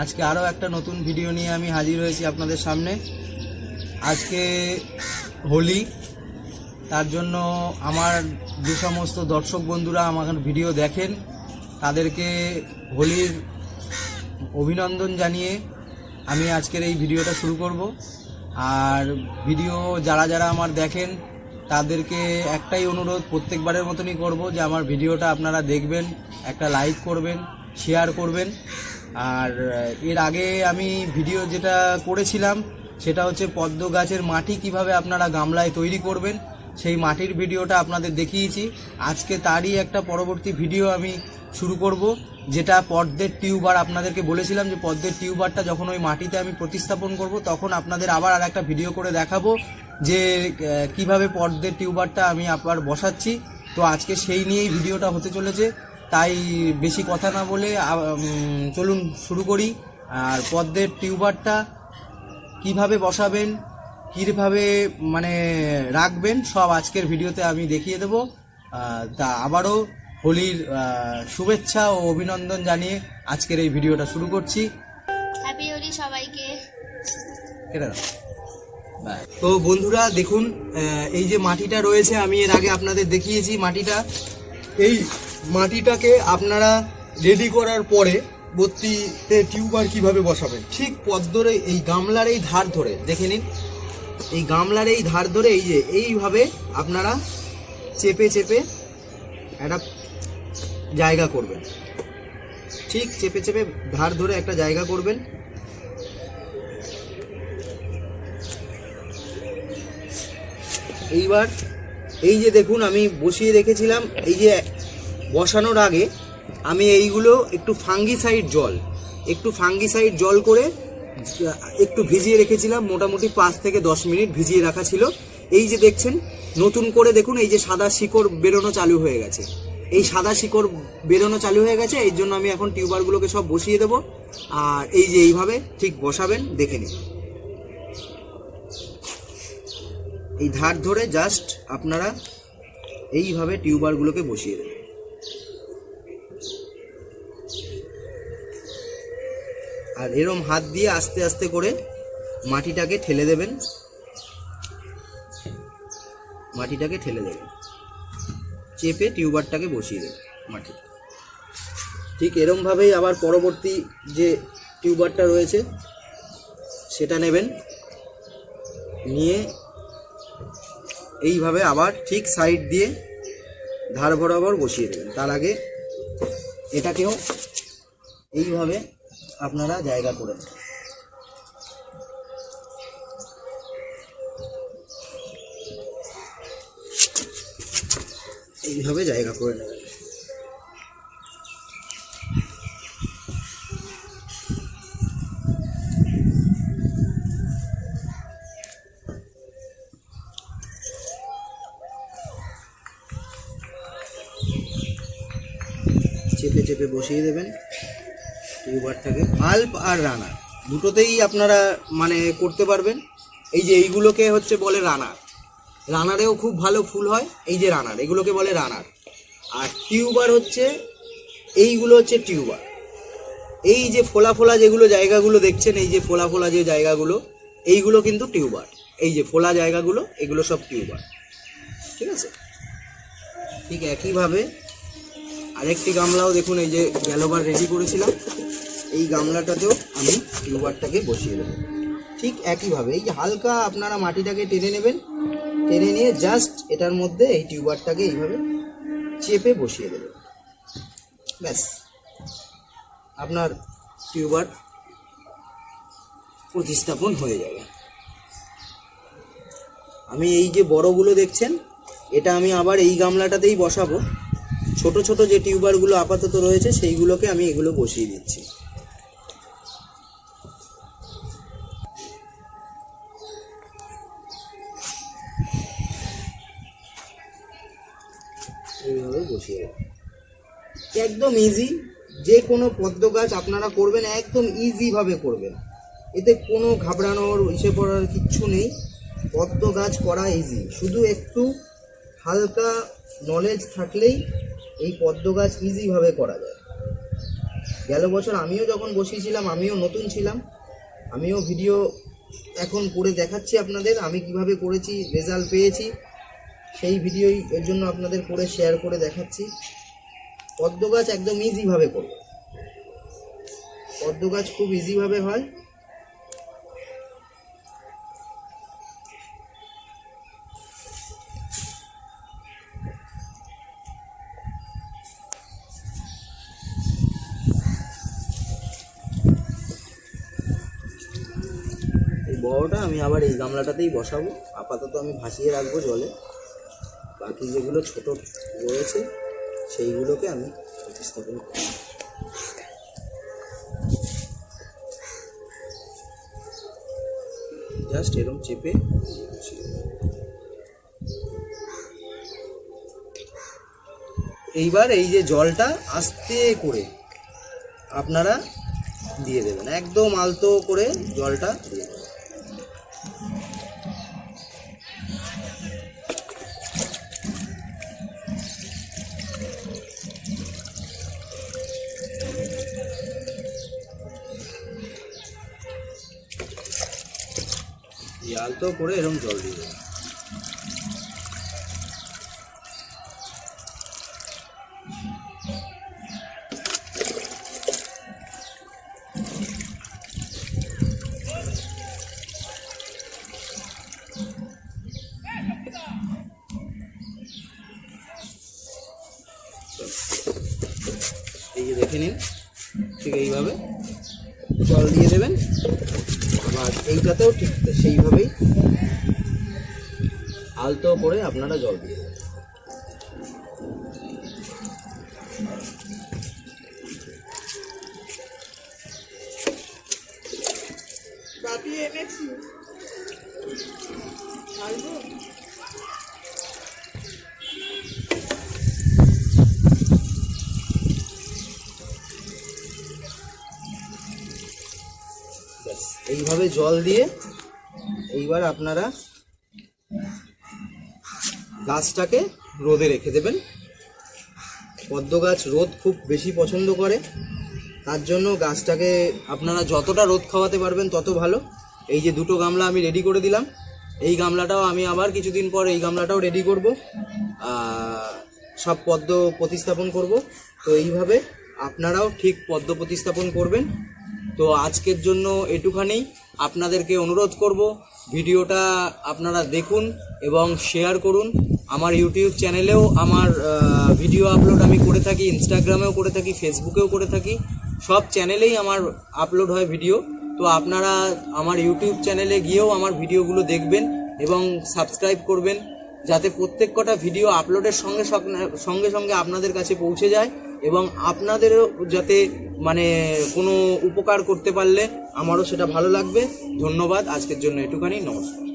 আজকে আরও একটা নতুন ভিডিও নিয়ে আমি হাজির হয়েছি আপনাদের সামনে। আজকে হোলি, তার জন্য আমার যে সমস্ত দর্শক বন্ধুরা আমার ভিডিও দেখেন, তাদেরকে হোলির অভিনন্দন জানিয়ে আমি আজকের এই ভিডিওটা শুরু করব। আর ভিডিও যারা যারা আমার দেখেন, তাদেরকে একটাই অনুরোধ, প্রত্যেকবারের মতনই করব যে আমার ভিডিওটা আপনারা দেখবেন, একটা লাইক করবেন শেয়ার করবেন। আর এর আগে আমি ভিডিও যেটা করেছিলাম, সেটা হচ্ছে পদ্ম গাছের মাটি কীভাবে আপনারা গামলায় তৈরি করবেন, সেই মাটির ভিডিওটা আপনাদের দেখিয়েছি। আজকে তারই একটা পরবর্তী ভিডিও আমি শুরু করব, যেটা পদ্মের টিউবার আপনাদেরকে বলেছিলাম যে পদ্মের টিউবারটা যখন ওই মাটিতে আমি প্রতিস্থাপন করব, তখন আপনাদের আবার আর একটা ভিডিও করে দেখাবো যে কীভাবে পদ্মের টিউবারটা আমি আবার বসাচ্ছি। তো আজকে সেই নিয়েই ভিডিওটা হতে চলেছে। তাই বেশি কথা না বলে চলুন শুরু করি। আর পদ্মের টিউবারটা কীভাবে বসাবেন কীভাবে মানে রাখবেন সব আজকের ভিডিওতে আমি দেখিয়ে দেব। তা আবারও হোলির শুভেচ্ছা ও অভিনন্দন জানিয়ে আজকের এই ভিডিওটা শুরু করছি। হ্যাপি হোলি সবাইকে। তো বন্ধুরা দেখুন এই যে মাটিটা রয়েছে আমি এর আগে আপনাদের দেখিয়েছি মাটিটা। এই মাটিটাকে আপনারা রেডি করার পরে বত্তিতে টিউবার কীভাবে বসাবেন? ঠিক পদ্মর এই গামলার এই ধার ধরে, দেখে নিন। এই গামলার এই ধার ধরে এই যে, এইভাবে আপনারা চেপে চেপে একটা জায়গা করবেন। ঠিক চেপে চেপে ধার ধরে একটা জায়গা করবেন। এইবার এই যে দেখুন, আমি বসিয়ে রেখেছিলাম, এই যে বসানোর আগে আমি এইগুলো একটু ফাঙ্গিসাইড জল, একটু ফাঙ্গিসাইড জল করে, একটু ভিজিয়ে রেখেছিলাম, মোটামুটি পাঁচ থেকে দশ মিনিট ভিজিয়ে রাখা ছিল। এই যে দেখছেন, নতুন করে দেখুন, এই যে সাদা শিকড় বেরোনো চালু হয়ে গেছে। এই সাদা শিকড় বেরোনো চালু হয়ে গেছে এই জন্য আমি এখন টিউবারগুলোকে সব বসিয়ে দেবো। আর এই যে এইভাবে ঠিক বসাবেন, দেখে নিন। এই ধার ধরে জাস্ট আপনারা এইভাবে টিউবারগুলোকে বসিয়ে দেবেন। আর এরম হাত দিয়ে আস্তে আস্তে করে মাটিটাকে ঠেলে দেবেন। মাটিটাকে ঠেলে দেবেন। চেপে টিউবারটাকে বসিয়ে দেবেন মাটি ঠিক এরমভাবেই আবার পরবর্তী যে টিউবারটা রয়েছে, সেটা নেবেন। নিয়ে এইভাবে আবার ঠিক সাইড দিয়ে ধার বরাবর বসিয়ে দেবেন। তার আগে এটাকেও এইভাবে আপনারা জায়গা করে। এইভাবে জায়গা করে নেবেন চেপে চেপে বসিয়ে দেবেন টিউবারটাকে বাল্ব আর রানার। দুটোতেই আপনারা মানে করতে পারবেন। এই যে এইগুলোকে হচ্ছে বলে রানার। রানারেও খুব ভালো ফুল হয়। এই যে রানার, এগুলোকে বলে রানার। আর টিউবার হচ্ছে, এইগুলো হচ্ছে টিউবার। এই যে ফোলা ফোলা যেগুলো জায়গাগুলো দেখছেন, এই যে ফোলা ফোলা যে জায়গাগুলো, এইগুলো কিন্তু টিউবার। এই যে ফোলা জায়গাগুলো, এগুলো সব টিউবার। ঠিক আছে? ঠিক একইভাবে আরেকটি গামলাও দেখুন, এই যে গ্যালোবার রেডি করেছিলাম। এই গামলাটাতেও আমি টিউবারটাকে বসিয়ে দেবো। ঠিক একইভাবে এই হালকা আপনারা মাটিটাকে টেনে নেবেন, টেনে নিয়ে জাস্ট এটার মধ্যে এই টিউবারটাকে এইভাবে চেপে বসিয়ে দেবেন ব্যাস। আপনার টিউবার প্রতিস্থাপন হয়ে যাবে। আমি এই যে বড়গুলো দেখছেন, এটা আমি আবার এই গামলাটাতেই বসাবো। ছোট ছোট যে টিউবারগুলো আপাতত রয়েছে, সেইগুলোকে আমি এগুলো বসিয়ে দিচ্ছি। এইভাবে একদম ইজি যে কোনো পদ্ম গাছ আপনারা করবেন, একদম ইজিভাবে করবেন। এতে কোনো ঘাবড়ানোর, ইসে পড়ার কিচ্ছু নেই। পদ্ম গাছ করা ইজি শুধু একটু হালকা নলেজ থাকলেই এই পদ্ম গাছ ইজিভাবে করা যায়। গেল বছর আমিও যখন বসিয়েছিলাম, আমিও নতুন ছিলাম। আমিও ভিডিও এখন করে দেখাচ্ছি আপনাদের, আমি কীভাবে করেছি রেজাল্ট পেয়েছি। সেই ভিডিওই এর জন্য আপনাদের করে শেয়ার করে দেখাচ্ছি। পদ্ম গাছ একদম ইজিভাবে করব। পদ্ম গাছ খুব ইজিভাবে হয়। বড়টা আমি আবার এই গামলাটাতেই বসাবো। আপাতত আমি ভাসিয়ে রাখব জলে। বাকি যেগুলো ছোট রয়েছে, সেইগুলোকে আমি প্রতিস্থাপন করব। জাস্ট এরকম চেপে এইবার এই যে জলটা আস্তে করে আপনারা দিয়ে দেবেন, একদম আলতো করে জলটা দিয়ে এই আলতো করে এরকম জল দিয়ে দেবেন এই যে দেখে নিন, ঠিক এইভাবে জল দিয়ে দেবেন। আবার এইটাতেও ঠিক সেইভাবেই আলতো করে আপনারা জল দিয়ে দেবেন। ব্যাস এইভাবে জল দিয়ে এইবার আপনারা গাছটাকে রোদে রেখে দেবেন। পদ্ম গাছ রোদ খুব বেশি পছন্দ করে। তার জন্য গাছটাকে আপনারা যতটা রোদ খাওয়াতে পারবেন তত ভালো। এই যে দুটো গামলা আমি রেডি করে দিলাম। এই গামলাটাও আমি আবার কিছুদিন পর এই গামলাটাও রেডি করব। সব পদ্ম প্রতিস্থাপন করব। তো এইভাবে আপনারাও ঠিক পদ্ম প্রতিস্থাপন করবেন। তো আজকের জন্য এটুখানি। আপনাদেরকে অনুরোধ করব, ভিডিওটা আপনারা দেখুন এবং শেয়ার করুন। আমার ইউটিউব চ্যানেলেও আমার ভিডিও আপলোড আমি করে থাকি, ইনস্টাগ্রামেও করে থাকি, ফেসবুকেও করে থাকি। সব চ্যানেলেই আমার আপলোড হয় ভিডিও। তো আপনারা আমার ইউটিউব চ্যানেলে গিয়েও আমার ভিডিওগুলো দেখবেন এবং সাবস্ক্রাইব করবেন, যাতে প্রত্যেক কটা ভিডিও আপলোডের সঙ্গে সঙ্গে- সঙ্গে আপনাদের কাছে পৌঁছে যায়। এবং আপনাদেরও যাতে মানে কোনো উপকার করতে পারলে আমারও সেটা ভালো লাগবে। ধন্যবাদ। আজকের জন্য এটুখানি। নমস্কার।